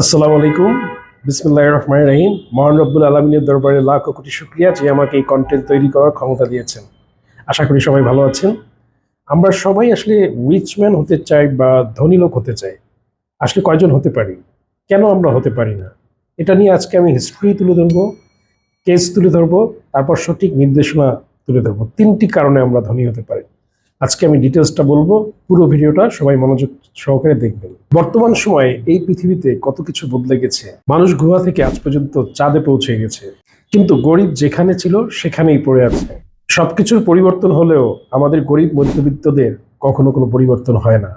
আসসালামু আলাইকুম। বিসমুল্লাহ রহমান রহিম। মহান রব্বুল আলমিনের দরবারে লাখ কোটি শুক্রিয়া যে আমাকে এই কন্টেন্ট তৈরি করার ক্ষমতা দিয়েছেন। আশা করি সবাই ভালো আছেন। আমরা সবাই আসলে রিচম্যান হতে চাই বা ধনী লোক হতে চাই। আসলে কয়জন হতে পারি? কেন আমরা হতে পারি না? এটা নিয়ে আজকে আমি হিস্ট্রি তুলে ধরবো কেস তুলে ধরবো, তারপর সঠিক নির্দেশনা তুলে ধরবো। তিনটি কারণে আমরা ধনী হতে পারি। আজকে আমি ডিটেলসটা বলব, পুরো ভিডিওটা সবাই মনোযোগ সহকারে দেখবেন। বর্তমান সময়ে এই পৃথিবীতে কত কিছু বদলে গেছে, মানুষ গুহা থেকে আজ পর্যন্ত চাঁদে পৌঁছে গেছে, কিন্তু গরিব যেখানে ছিল সেখানেই পড়ে আছে। সবকিছুর পরিবর্তন হলেও আমাদের গরিব মধ্যবিত্তদের কখনো কোনো পরিবর্তন হয় না।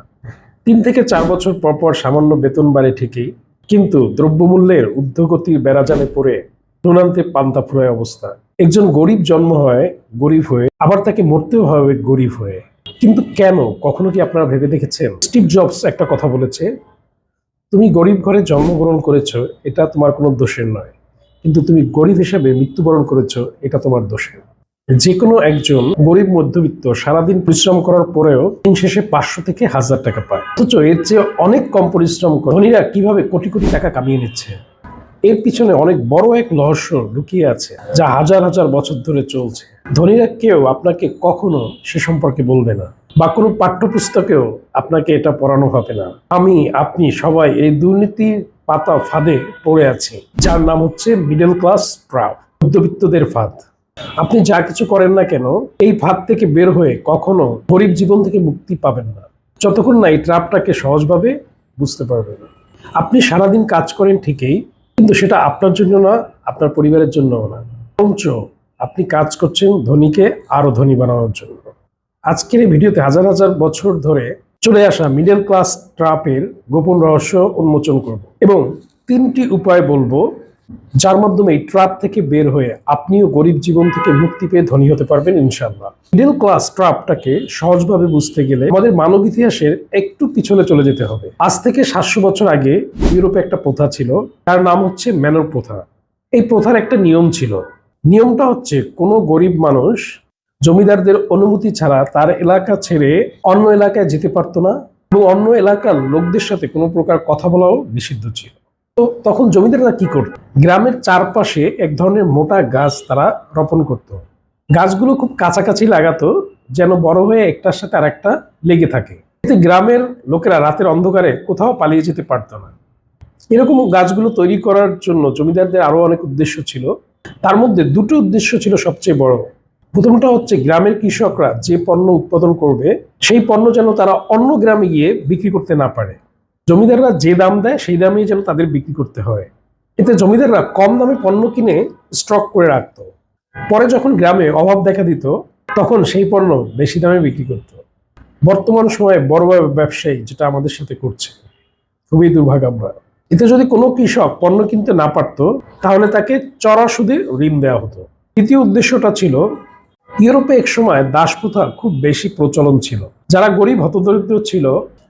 তিন থেকে চার বছর পর পর সামান্য বেতন বাড়ে ঠিকই, কিন্তু দ্রব্যমূল্যের ঊর্ধ্বগতির বেড়াজালে পড়ে নুনান্তে পান্তা ফুরায় অবস্থা। একজন গরিব জন্ম হয় গরিব হয়ে, আবার তাকে মরতেও হবে গরিব হয়ে। কিন্তু কেন? কখনো কি আপনারা ভেবে দেখেছেন? স্টিভ জবস একটা কথা বলেছে, তুমি গরিব ঘরে জন্মগ্রহণ করেছ, এটা তোমার কোনো দোষের নয়। কিন্তু তুমি গরিব হিসেবে মৃত্যুবরণ করেছ, এটা তোমার দোষের। যে কোনো একজন গরিব মধ্যবিত্ত সারাদিন পরিশ্রম করার পরেও দিন শেষে পাঁচশো থেকে হাজার টাকা পায়। অথচ এর চেয়ে অনেক কম পরিশ্রম ধনীরা কীভাবে কোটি কোটি টাকা কামিয়ে নিচ্ছে? এর পিছনে অনেক বড় এক রহস্য লুকিয়ে আছে, যা হাজার হাজার বছর ধরে চলছে। ধনীরা কেউ আপনাকে কখনো সে সম্পর্কে বলবে না, বা কোনো পাঠ্যপুস্তকেও আপনাকে এটা পড়ানো হবে না। আমি, আপনি সবাই এই দুর্নীতির পাতা ফাঁদে পড়ে আছি, যার নাম হচ্ছে মিডল ক্লাস ট্রাপ মধ্যবিত্তদের ফাঁদ। আপনি যা কিছু করেন না কেন, এই ফাঁদ থেকে বের হয়ে কখনো গরিব জীবন থেকে মুক্তি পাবেন না। যতক্ষণ না এই ট্রাপটাকে সহজভাবে বুঝতে পারবেন। আপনি সারাদিন কাজ করেন ঠিকই কিন্তু সেটা আপনার জন্য না, আপনার পরিবারের জন্যও না। বরঞ্চ আপনি কাজ করছেন ধনীকে আরও ধনী বানানোর জন্য। আজকের এই ভিডিওতে হাজার হাজার বছর ধরে চলে আসা মিডল ক্লাস ট্রাপের গোপন রহস্য উন্মোচন করব এবং তিনটি উপায় বলব যার মাধ্যমে এই ট্রাপ থেকে বের হয়ে আপনিও গরিব জীবন থেকে মুক্তি পেয়ে ধনী হতে পারবেন ইনশাল্লাহ মিডল ক্লাস ট্রাপটাকে সহজভাবে বুঝতে গেলে আমাদের মানব ইতিহাসের একটু পিছনে চলে যেতে হবে। আজ থেকে সাতশো বছর আগে ইউরোপে একটা প্রথা ছিল তার নাম হচ্ছে ম্যানর প্রথা। এই প্রথার একটা নিয়ম ছিল। নিয়মটা হচ্ছে কোনো গরিব মানুষ জমিদারদের অনুমতি ছাড়া তার এলাকা ছেড়ে অন্য এলাকায় যেতে পারতো না এবং অন্য এলাকার লোকদের সাথে কোনো প্রকার কথা বলাও নিষিদ্ধ ছিল। তো তখন জমিদাররা কি করত? গ্রামের চারপাশে এক ধরনের মোটা গাছ তারা রোপণ করত। গাছগুলো খুব কাছাকাছি লাগাতো, যেন বড় হয়ে একটার সাথে আর একটা লেগে থাকে। এতে গ্রামের লোকেরা রাতের অন্ধকারে কোথাও পালিয়ে যেতে পারতো না। এরকম গাছগুলো তৈরি করার জন্য জমিদারদের আরও অনেক উদ্দেশ্য ছিল। তার মধ্যে দুটো উদ্দেশ্য ছিল সবচেয়ে বড়। প্রথমটা হচ্ছে গ্রামের কৃষকরা যে পণ্য উৎপাদন করবে, সেই পণ্য যেন তারা অন্য গ্রামে গিয়ে বিক্রি করতে না পারে। জমিদাররা যে দাম দেয়, সেই দামেই যেন তাদের বিক্রি করতে হয়। এতে জমিদাররা কম দামে পণ্য কিনে স্টক করে রাখতো। পরে যখন গ্রামে অভাব দেখা দিত, তখন সেই পণ্য বেশি দামে বিক্রি করত। বর্তমান সময়ে বড় ব্যবসায়ী যেটা আমাদের সাথে করছে, খুবই দুর্ভাগ্য আমরা। এতে যদি কোনো কৃষক পণ্য কিনতে না পারতো, তাহলে তাকে চড়া সুদে ঋণ দেওয়া হতো। তৃতীয় উদ্দেশ্যটা ছিল, ইউরোপে এক সময় দাস প্রথা খুব বেশি প্রচলন ছিল। যারা গরিব হতদরিদ্র ছিল,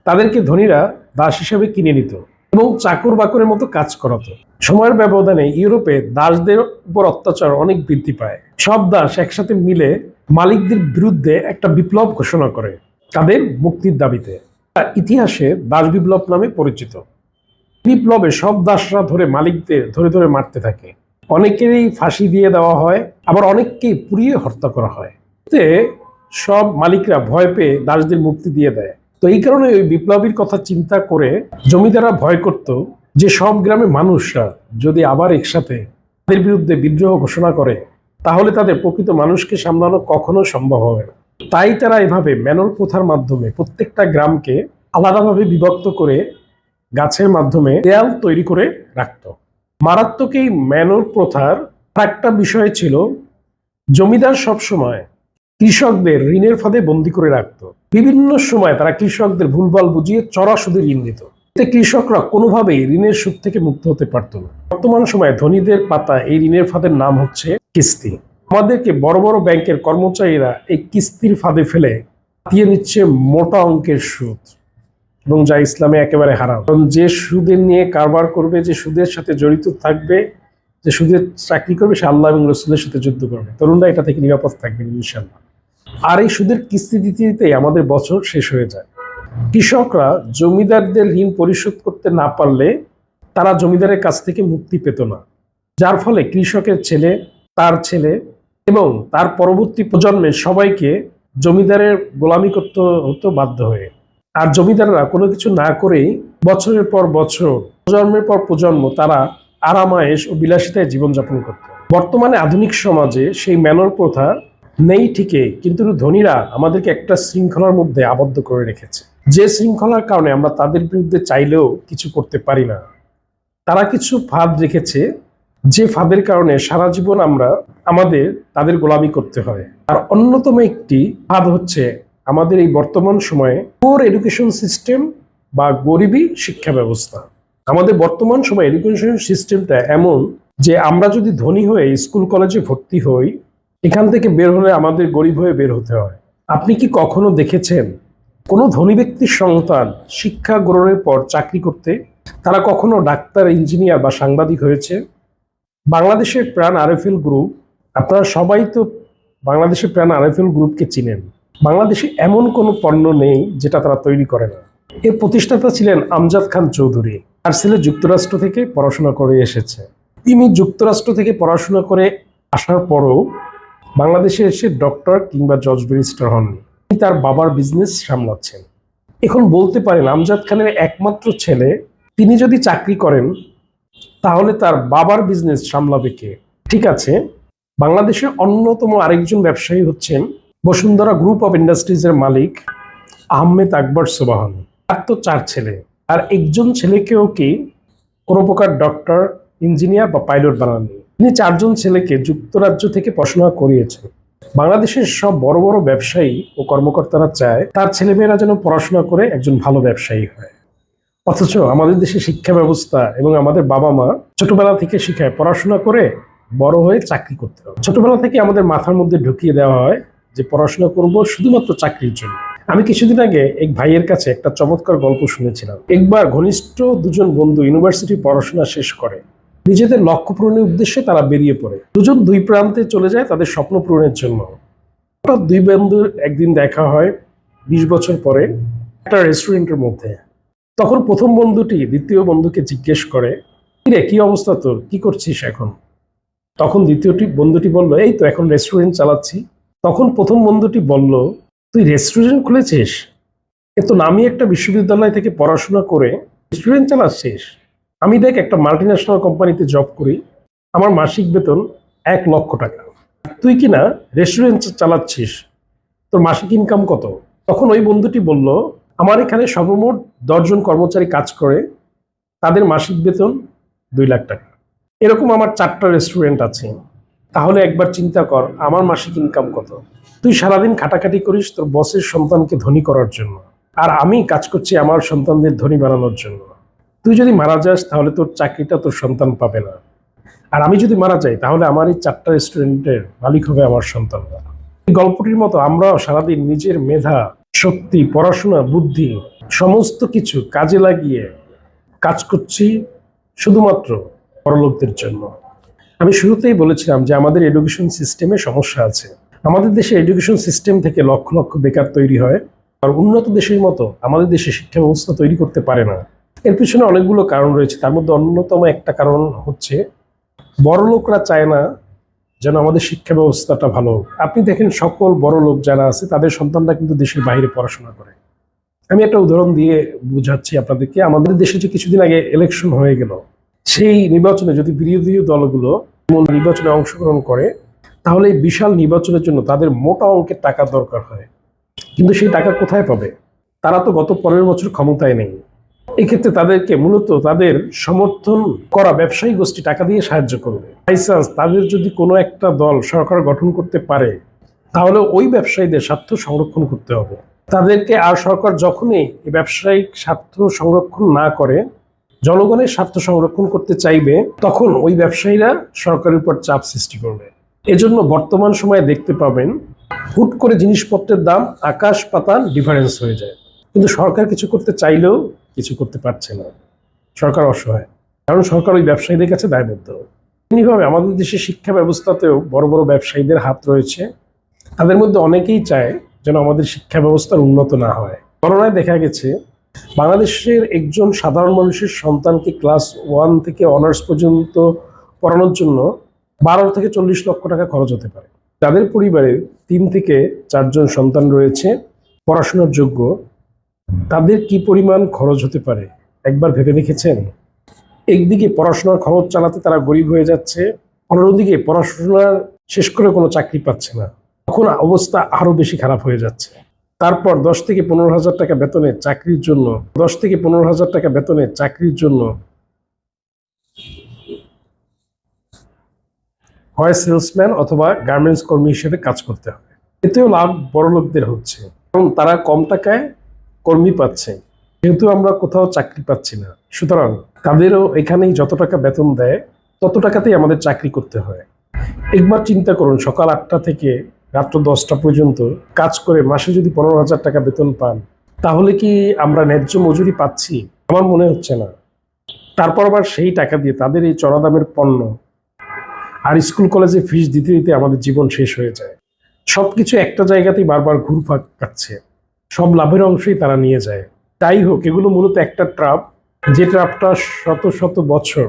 তাদেরকে ধনীরা দাস হিসেবে কিনে নিত এবং চাকর বাকরের মতো কাজ করাতো। সময়ের ব্যবধানে ইউরোপে দাসদের উপর অত্যাচার অনেক বৃদ্ধি পায়। সব দাস একসাথে মিলে মালিকদের বিরুদ্ধে একটা বিপ্লব ঘোষণা করে তাদের মুক্তির দাবিতে। ইতিহাসে দাস বিপ্লব নামে পরিচিত। বিপ্লবে সব দাসরা ধরে মালিকদের ধরে ধরে মারতে থাকে। অনেকেরই ফাঁসি দিয়ে দেওয়া হয়, আবার অনেককেই পুড়িয়ে হত্যা করা হয়। সব মালিকরা ভয় পেয়ে দাসদের মুক্তি দিয়ে দেয়। তো এই কারণে ওই বিপ্লবীর কথা চিন্তা করে জমিদাররা ভয় করত যে সব গ্রামে মানুষরা যদি আবার একসাথে তাদের বিরুদ্ধে বিদ্রোহ ঘোষণা করে, তাহলে তাদের প্রকৃত মানুষকে সামলানো কখনো সম্ভব হবে না। তাই তারা এভাবে ম্যানল প্রথার মাধ্যমে প্রত্যেকটা গ্রামকে আলাদাভাবে বিভক্ত করে গাছের মাধ্যমে দেয়াল তৈরি করে রাখত। মারাত্মক এই ম্যানর প্রথার একটা বিষয় ছিল, জমিদার সবসময় কৃষকদের ঋণের ফাঁদে বন্দি করে রাখত। বিভিন্ন সময় তারা কৃষকদের ভুলভাল বুঝিয়ে চড়া সুদে ঋণ দিত। এতে কৃষকরা কোনোভাবেই ঋণের সুদ থেকে মুক্ত হতে পারত না। বর্তমান সময়ে ধনীদের পাতা এই ঋণের ফাঁদের নাম হচ্ছে কিস্তি। আমাদেরকে বড় বড় ব্যাংকের কর্মচারীরা এই কিস্তির ফাঁদে ফেলে দিয়ে নিচ্ছে মোটা অঙ্কের সুদ। এবং যা ইসলামে একেবারে হারাম। কারণ যে সুদের নিয়ে কারবার করবে, যে সুদের সাথে জড়িত থাকবে, যে সুদের চাকরি করবে, সে আল্লাহ এবং রসুলের সাথে যুদ্ধ করবে। তরুণরা এটা থেকে নিরাপদ থাকবে ইনশাল্লাহ আর এই সুদের কিস্তি দিতে দিতেই আমাদের বছর শেষ হয়ে যায়। কৃষকরা জমিদারদের ঋণ পরিশোধ করতে না পারলে তারা জমিদারের কাছ থেকে মুক্তি পেত না। যার ফলে কৃষকের ছেলে, তার ছেলে এবং তার পরবর্তী প্রজন্মের সবাইকে জমিদারের গোলামি করতে হতো বাধ্য হয়ে। আর জমিদাররা কোনো কিছু না করেই বছরের পর বছর, প্রজন্মের পর প্রজন্ম তারা আরামায়েশ ও বিলাসিতায় জীবনযাপন করত। বর্তমানে আধুনিক সমাজে সেই ম্যানর প্রথা নেই ঠিকই, কিন্তু ধনীরা আমাদেরকে একটা শৃঙ্খলার মধ্যে আবদ্ধ করে রেখেছে। যে শৃঙ্খলার কারণে আমরা তাদের বিরুদ্ধে চাইলেও কিছু করতে পারি না। তারা কিছু ফাঁদ রেখেছে, যে ফাঁদের কারণে সারা জীবন আমরা আমাদের, তাদের গোলামি করতে হয়। আর অন্যতম একটি ফাঁদ হচ্ছে আমাদের এই বর্তমান সময়ে পোর এডুকেশন সিস্টেম বা গরিবী শিক্ষা ব্যবস্থা। আমাদের বর্তমান সময়ে এডুকেশন সিস্টেমটা এমন যে আমরা যদি ধনী হয়ে স্কুল কলেজে ভর্তি হই এখান থেকে বের হলে আমাদের গরিব হয়ে বের হতে হয়। আপনি কি কখনো দেখেছেন কোনো ধনী ব্যক্তির সন্তান শিক্ষা গ্রহণের পর চাকরি করতে? তারা কখনো ডাক্তার, ইঞ্জিনিয়ার বা সাংবাদিক হয়েছে? বাংলাদেশের প্রাণ আরএফএল গ্রুপ, আপনারা সবাই তো বাংলাদেশের প্রাণ আরএফএল গ্রুপকে চিনেন। বাংলাদেশে এমন কোনো পণ্য নেই যেটা তারা তৈরি করে না। এর প্রতিষ্ঠাতা ছিলেন আমজাদ খান চৌধুরী। আর ছেলে যুক্তরাষ্ট্র থেকে পড়াশোনা করে এসেছে। তিনি যুক্তরাষ্ট্র থেকে পড়াশোনা করে আসার পরও বাংলাদেশে এসে ডক্টর কিংবা জজ ব্যারিস্টার হননি। তিনি তার বাবার বিজনেস সামলাচ্ছেন। এখন বলতে পারেন, আমজাদ খানের একমাত্র ছেলে, তিনি যদি চাকরি করেন, তাহলে তার বাবার বিজনেস সামলাবে কে? ঠিক আছে, বাংলাদেশের অন্যতম আরেকজন ব্যবসায়ী হচ্ছেন বসুন্ধরা গ্রুপ অফ ইন্ডাস্ট্রিজের মালিক আহমেদ আকবর সুবাহান। তার তো চার ছেলে, আর একজন ছেলেকেও কি কোনো প্রকার ডক্টর ইঞ্জিনিয়ার বা পাইলট বানাননি। তিনি চারজন ছেলেকে যুক্তরাজ্য থেকে পড়াশোনা করিয়েছেন। বাংলাদেশের সব বড় বড় ব্যবসায়ী ও কর্মকর্তারা চায় তার ছেলেমেয়েরা যেন পড়াশোনা করে একজন ভালো ব্যবসায়ী হয়। অথচ আমাদের দেশে শিক্ষা ব্যবস্থা এবং আমাদের বাবা মা ছোটবেলা থেকে শিখায় পড়াশোনা করে বড় হয়ে চাকরি করতে হবে। ছোটবেলা থেকে আমাদের মাথার মধ্যে ঢুকিয়ে দেওয়া হয় যে পড়াশোনা করব শুধুমাত্র চাকরির জন্য। আমি কিছুদিন আগে এক ভাইয়ের কাছে একটা চমৎকার গল্প শুনেছিলাম। একবার ঘনিষ্ঠ দুজন বন্ধু ইউনিভার্সিটি পড়াশোনা শেষ করে। নিজেদের লক্ষ্য পূরণের উদ্দেশ্যে তারা বেরিয়ে পড়ে। দুজন দুই প্রান্তে চলে যায় তাদের স্বপ্ন পূরণের জন্য। হঠাৎ দুই বন্ধুর একদিন দেখা হয় বিশ বছর পরে একটা রেস্টুরেন্টের মধ্যে। তখন প্রথম বন্ধুটি দ্বিতীয় বন্ধুকে জিজ্ঞেস করে কিরে কি অবস্থা তোর? কি করছিস এখন? তখন দ্বিতীয়টি বন্ধুটি বলল, এই তো এখন রেস্টুরেন্ট চালাচ্ছি। তখন প্রথম বন্ধুটি বলল, তুই রেস্টুরেন্ট খুলেছিস? এ তো নামি একটা বিশ্ববিদ্যালয় থেকে পড়াশোনা করে রেস্টুরেন্ট চালাচ্ছিস? আমি দেখ একটা মাল্টি ন্যাশনাল কোম্পানিতে জব করি, আমার মাসিক বেতন এক লক্ষ টাকা। তুই কি না রেস্টুরেন্ট চালাচ্ছিস, তোর মাসিক ইনকাম কত? তখন ওই বন্ধুটি বলল, আমার এখানে সর্বমোট দশজন কর্মচারী কাজ করে, তাদের মাসিক বেতন দুই লাখ টাকা। এরকম আমার চারটা রেস্টুরেন্ট আছে। তাহলে একবার চিন্তা কর, আমার মাসিক ইনকাম কত? তুই সারাদিন খাটাখাটি করিস তোর বসের সন্তানকে ধনী করার জন্য, আর আমি কাজ করছি আমার সন্তানদের ধনী বানানোর জন্য। তুই যদি মারা যাস, তাহলে তোর চাকরিটা তোর সন্তান পাবে না। আর আমি যদি মারা যাই, তাহলে আমার এই চারটা রেস্টুরেন্টের মালিক হবে আমার সন্তানরা। এই গল্পটির মতো আমরাও সারাদিন নিজের মেধা, শক্তি, পড়াশোনা, বুদ্ধি, সমস্ত কিছু কাজে লাগিয়ে কাজ করছি শুধুমাত্র পরলোকদের জন্য। আমি শুরুতেই বলেছিলাম যে আমাদের এডুকেশন সিস্টেমে সমস্যা আছে। আমাদের দেশে এডুকেশন সিস্টেম থেকে লক্ষ লক্ষ বেকার তৈরি হয়। আর উন্নত দেশের মতো আমাদের দেশে শিক্ষা ব্যবস্থা তৈরি করতে পারে না। এর পিছনে অনেকগুলো কারণ রয়েছে। তার মধ্যে অন্যতম একটা কারণ হচ্ছে বড় লোকরা চায় না যেন আমাদের শিক্ষা ব্যবস্থাটা ভালো হোক। আপনি দেখেন সকল বড় লোক যারা আছে, তাদের সন্তানরা কিন্তু দেশের বাইরে পড়াশোনা করে। আমি একটা উদাহরণ দিয়ে বুঝাচ্ছি আপনাদেরকে। আমাদের দেশে যে কিছুদিন আগে ইলেকশন হয়ে গেল, সেই নির্বাচনে যদি বিরোধী দলগুলো নির্বাচনে অংশগ্রহণ করে, তাহলে এই বিশাল নির্বাচনের জন্য তাদের মোটা অঙ্কের টাকা দরকার হয়। কিন্তু সেই টাকা কোথায় পাবে? তারা তো গত পনেরো বছর ক্ষমতায় নেই। এক্ষেত্রে তাদেরকে মূলত তাদের সমর্থন করা ব্যবসায়ী গোষ্ঠী টাকা দিয়ে সাহায্য করবে। বাইচান্স তাদের যদি কোনো একটা দল সরকার গঠন করতে পারে, তাহলে ওই ব্যবসায়ীদের স্বার্থ সংরক্ষণ করতে হবে। তাদেরকে আর সরকার যখনই ব্যবসায়িক স্বার্থ সংরক্ষণ না করে, জনগণের স্বার্থ সংরক্ষণ করতে চাইবে, তখন ওই ব্যবসায়ীরা সরকারের উপর চাপ সৃষ্টি করবে। এজন্য বর্তমান সময়ে দেখতে পাবেন, হুট করে জিনিসপত্রের দাম আকাশ পাতাল ডিফারেন্স হয়ে যায়। কিন্তু সরকার কিছু করতে চাইলেও কিছু করতে পারছে না। সরকার অসহায়। কারণ সরকার ওই ব্যবসায়ীদের কাছে দায়বদ্ধ। এমনিভাবে আমাদের দেশের শিক্ষা ব্যবস্থাতেও বড় বড় ব্যবসায়ীদের হাত রয়েছে। তাদের মধ্যে অনেকেই চায় যেন আমাদের শিক্ষা ব্যবস্থার উন্নত না হয়। করোনায় দেখা গেছে, বাংলাদেশের একজন সাধারণ মানুষের সন্তানকে ক্লাস ওয়ান থেকে অনার্স পর্যন্ত পড়ানোর জন্য বারো থেকে চল্লিশ লক্ষ টাকা খরচ হতে পারে। যাদের পরিবারে তিন থেকে চারজন সন্তান রয়েছে, পড়াশোনার যোগ্য তাদের কি পরিমাণ খরচ হতে পারে? একবার ভেবে দেখেছেন? একদিকে পড়াশোনার খরচ চালাতে তারা গরিব হয়ে যাচ্ছে, অন্যদিকে পড়াশোনা শেষ করে কোনো চাকরি পাচ্ছে না। তখন অবস্থা আরও বেশি খারাপ হয়ে যাচ্ছে। তারপর দশ থেকে পনেরো হাজার টাকা বেতনে চাকরির জন্য, দশ থেকে পনেরো হাজার টাকা বেতনে চাকরির জন্য হয় সেলসম্যান অথবা গার্মেন্টস কর্মী হিসেবে কাজ করতে হবে। এতেও লাভ বড় লোকদের হচ্ছে। কারণ তারা কম টাকায় কর্মী পাচ্ছে যেহেতু আমরা কোথাও চাকরি পাচ্ছি না। সুতরাং তাদেরও এখানেই যত টাকা বেতন দেয়, তত টাকাতেই আমাদের চাকরি করতে হয়। একবার চিন্তা করুন, সকাল আটটা থেকে রাত্র দশটা পর্যন্ত কাজ করে মাসে যদি পনেরো হাজার টাকা বেতন পান, তাহলে কি আমরা ন্যায্য মজুরি পাচ্ছি? আমার মনে হচ্ছে না। তারপর আবার সেই টাকা দিয়ে তাদের এই চড়া দামের পণ্য আর স্কুল কলেজে ফিস দিতে দিতে আমাদের জীবন শেষ হয়ে যায়। সবকিছু একটা জায়গাতেই বারবার ঘুরপাক খাচ্ছে। সব লাভের অংশই তারা নিয়ে যায়। তাই হোক, এগুলো মূলত একটা ট্রাপ, যে ট্রাপটা শত শত বছর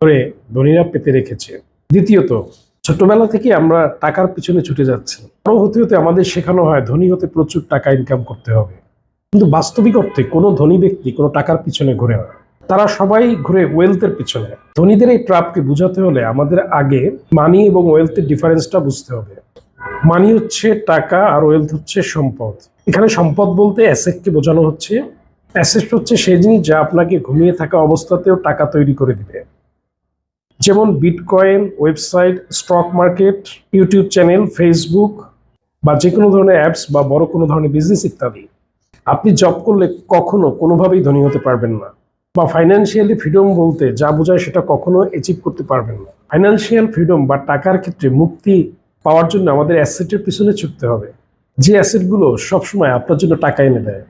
ধরে ধনীরা পেতে রেখেছে। দ্বিতীয়ত, ছোটবেলা থেকে আমরা টাকার পিছনে ছুটে যাচ্ছি। বড় হতে হতে আমাদের শেখানো হয়, ধনী হতে প্রচুর টাকা ইনকাম করতে হবে। কিন্তু বাস্তবিক অর্থে কোনো ধনী ব্যক্তি কোনো টাকার পিছনে ঘুরে না। তারা সবাই ঘুরে ওয়েলথের পিছনে। ধনীদের এই ট্রাপকে বুঝাতে হলে আমাদের আগে মানি এবং ওয়েলথের ডিফারেন্সটা বুঝতে হবে। মানি হচ্ছে টাকা আর ওয়েলথ হচ্ছে সম্পদ। এখানে সম্পদ বলতে অ্যাসেটকে বোঝানো হচ্ছে। অ্যাসেট হচ্ছে সেই জিনিস যা আপনাকে ঘুমিয়ে থাকা অবস্থাতেও টাকা তৈরি করে দিবে। যেমন bitcoin website stock market YouTube channel Facebook বা যে কোনো ধরনের অ্যাপস বা বড় কোনো ধরনের বিজনেস ইত্যাদি। আপনি জব করলে কখনো কোনোভাবেই ধনী হতে পারবেন না বা ফাইন্যান্সিয়ালি ফ্রিডম বলতে যা বোঝায় সেটা কখনো অ্যাচিভ করতে পারবেন না। ফাইন্যান্সিয়াল ফ্রিডম বা টাকার ক্ষেত্রে মুক্তি পাওয়ার জন্য আমাদের অ্যাসেটের পিছনে ছুটতে হবে। যে অ্যাসেটগুলো সবসময় আপনার জন্য টাকা এনে দেয়।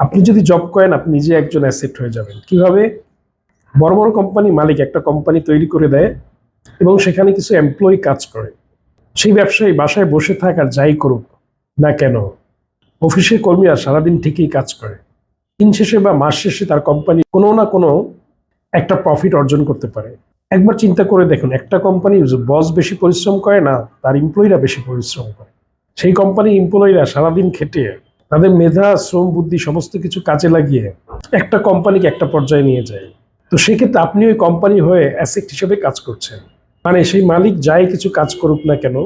আপনি যদি জব করেন, আপনি নিজে একজন অ্যাসেট হয়ে যাবেন। কীভাবে? বড় বড় কোম্পানি মালিক একটা কোম্পানি তৈরি করে দেয় এবং সেখানে কিছু এমপ্লয়ি কাজ করে। সেই ব্যবসায়ী বাসায় বসে থাক আর যাই করুক না কেন অফিসের কর্মীরা সারাদিন ঠিকই কাজ করে। দিন শেষে বা মাস শেষে তার কোম্পানি কোনো না কোনো একটা প্রফিট অর্জন করতে পারে। একবার চিন্তা করে দেখুন, একটা কোম্পানি বস বেশি পরিশ্রম করে না, তার এমপ্লয়িরা বেশি পরিশ্রম করে। সেই কোম্পানির এমপ্লয়িরা সারাদিন খেটে, তাদের মেধা, শ্রম, বুদ্ধি সমস্ত কিছু কাজে লাগিয়ে একটা কোম্পানিকে একটা পর্যায়ে নিয়ে যায়। তো সেক্ষেত্রে আপনি ওই কোম্পানি হয়ে অ্যাসেট হিসেবে কাজ করছেন। মানে সেই মালিক যাই কিছু কাজ করুক না কেন,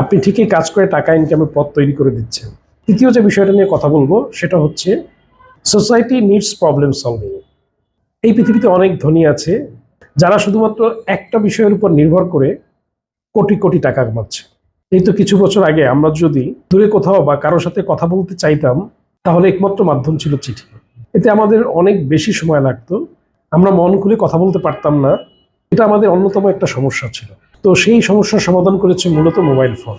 আপনি ঠিকই কাজ করে টাকা ইনকামের পথ তৈরি করে দিচ্ছেন। তৃতীয় যে বিষয়টা নিয়ে কথা বলব, সেটা হচ্ছে সোসাইটি নিডস প্রবলেম সলভিং এই পৃথিবীতে অনেক ধনী আছে যারা শুধুমাত্র একটা বিষয়ের উপর নির্ভর করে কোটি কোটি টাকা কামাচ্ছে। এই তো কিছু বছর আগে আমরা যদি দূরে কোথাও বা কারোর সাথে কথা বলতে চাইতাম, তাহলে একমাত্র মাধ্যম ছিল চিঠি। এতে আমাদের অনেক বেশি সময় লাগতো। আমরা মন খুলে কথা বলতে পারতাম না। এটা আমাদের অন্যতম একটা সমস্যা ছিল। তো সেই সমস্যার সমাধান করেছে মূলত মোবাইল ফোন।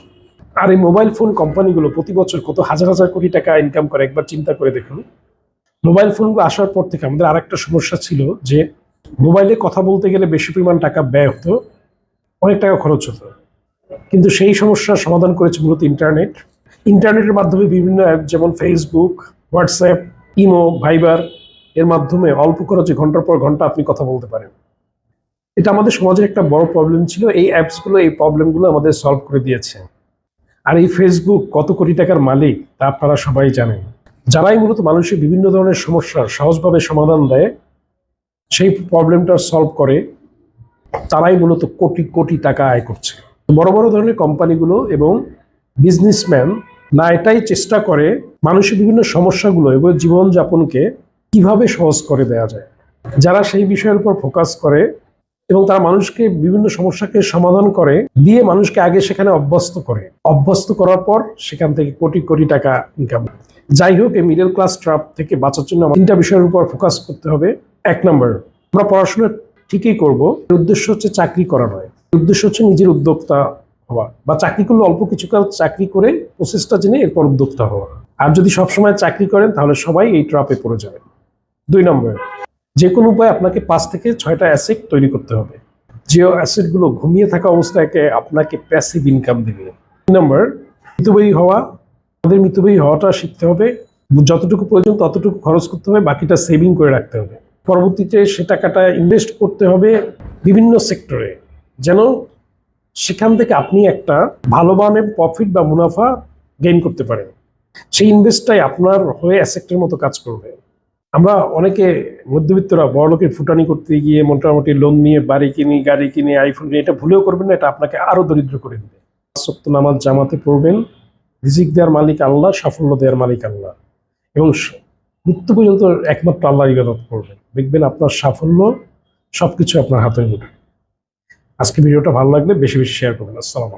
আর এই মোবাইল ফোন কোম্পানিগুলো প্রতি বছর কত হাজার হাজার কোটি টাকা ইনকাম করে, একবার চিন্তা করে দেখুন। মোবাইল ফোনগুলো আসার পর থেকে আমাদের আর একটা সমস্যা ছিল যে মোবাইলে কথা বলতে গেলে বেশি পরিমাণ টাকা ব্যয় হতো, অনেক টাকা খরচ হতো। কিন্তু সেই সমস্যার সমাধান করেছে মূলত ইন্টারনেট। ইন্টারনেটের মাধ্যমে বিভিন্ন অ্যাপ যেমন ফেসবুক হোয়াটসঅ্যাপ ইমো ভাইবার এর মাধ্যমে অল্প খরচে ঘণ্টার পর ঘণ্টা আপনি কথা বলতে পারেন। এটা আমাদের সমাজের একটা বড় প্রবলেম ছিল, এই অ্যাপসগুলো এই প্রবলেমগুলো আমাদের সলভ করে দিয়েছে। আর এই ফেসবুক কত কোটি টাকার মালিক তা আপনারা সবাই জানেন। যারাই মূলত মানুষের বিভিন্ন ধরনের সমস্যার সহজভাবে সমাধান দেয় সেই প্রবলেমটা সলভ করে তারাই মূলত কোটি কোটি টাকা আয় করছে। বড় বড় ধরনের কোম্পানিগুলো এবং বিজনেসম্যান না এটাই চেষ্টা করে মানুষের বিভিন্ন সমস্যাগুলো এবং জীবনযাপনকে কীভাবে সহজ করে দেওয়া যায়। যারা সেই বিষয়ের উপর ফোকাস করে এবং তারা মানুষকে বিভিন্ন সমস্যাকে সমাধান করে, দিয়ে মানুষকে আগে সেখানে অভ্যস্ত করে। অভ্যস্ত করার পর সেখান থেকে কোটি কোটি টাকা ইনকাম যাই হোক, এই মিডল ক্লাস ট্রাপ থেকে বাঁচার জন্য তিনটা বিষয়ের উপর ফোকাস করতে হবে। এক নম্বর, আমরা পড়াশোনা ঠিকই করব উদ্দেশ্য হচ্ছে চাকরি করা নয়। উদ্দেশ্য হচ্ছে নিজের উদ্যোক্তা হওয়া বা চাকরি করলে অল্প কিছুকাল চাকরি করে প্রসেসটা জেনে এরপর উদ্যোক্তা হওয়া। আর যদি সবসময় চাকরি করেন, তাহলে সবাই এই ট্রাপে পড়ে যাবে দুই নম্বর, যে কোনো উপায়ে আপনাকে পাঁচ থেকে ছয়টা অ্যাসেট তৈরি করতে হবে। যে অ্যাসেটগুলো ঘুমিয়ে থাকা অবস্থায় আপনাকে প্যাসিভ ইনকাম দেবে। তিন নম্বর, মিতব্যয়ী হওয়া, আমাদের মিতব্যয়ী হওয়াটা শিখতে হবে। যতটুকু প্রয়োজন ততটুকু খরচ করতে হবে, বাকিটা সেভিং করে রাখতে হবে। পরবর্তীতে সে টাকাটা ইনভেস্ট করতে হবে বিভিন্ন সেক্টরে যেন সেখান থেকে আপনি একটা ভালো মানের প্রফিট বা মুনাফা গেইন করতে পারেন। সেই ইনভেস্টটাই আপনার হয়ে অ্যাসেক্টের মতো কাজ করবে। আমরা অনেকে মধ্যবিত্তরা, বড়লোকের ফুটানি করতে গিয়ে মোটামুটি লোন নিয়ে বাড়ি কিনি, গাড়ি কিনে আইফোন কিনে, এটা ভুলেও করবেন না, এটা আপনাকে আরও দরিদ্র করে দেবে। সত্য নামাজ জামাতে পড়বেন, রিজিক দেওয়ার মালিক আল্লাহ, সাফল্য দেওয়ার মালিক আল্লাহ। এবং মৃত্যু পর্যন্ত একমাত্র আল্লাহ ইবাদত করবেন দেখবেন আপনার সাফল্য সবকিছু আপনার হাতের মুঠে আজকে ভিডিওটা ভালো লাগলে বেশি বেশি শেয়ার করবেন। আসসালাম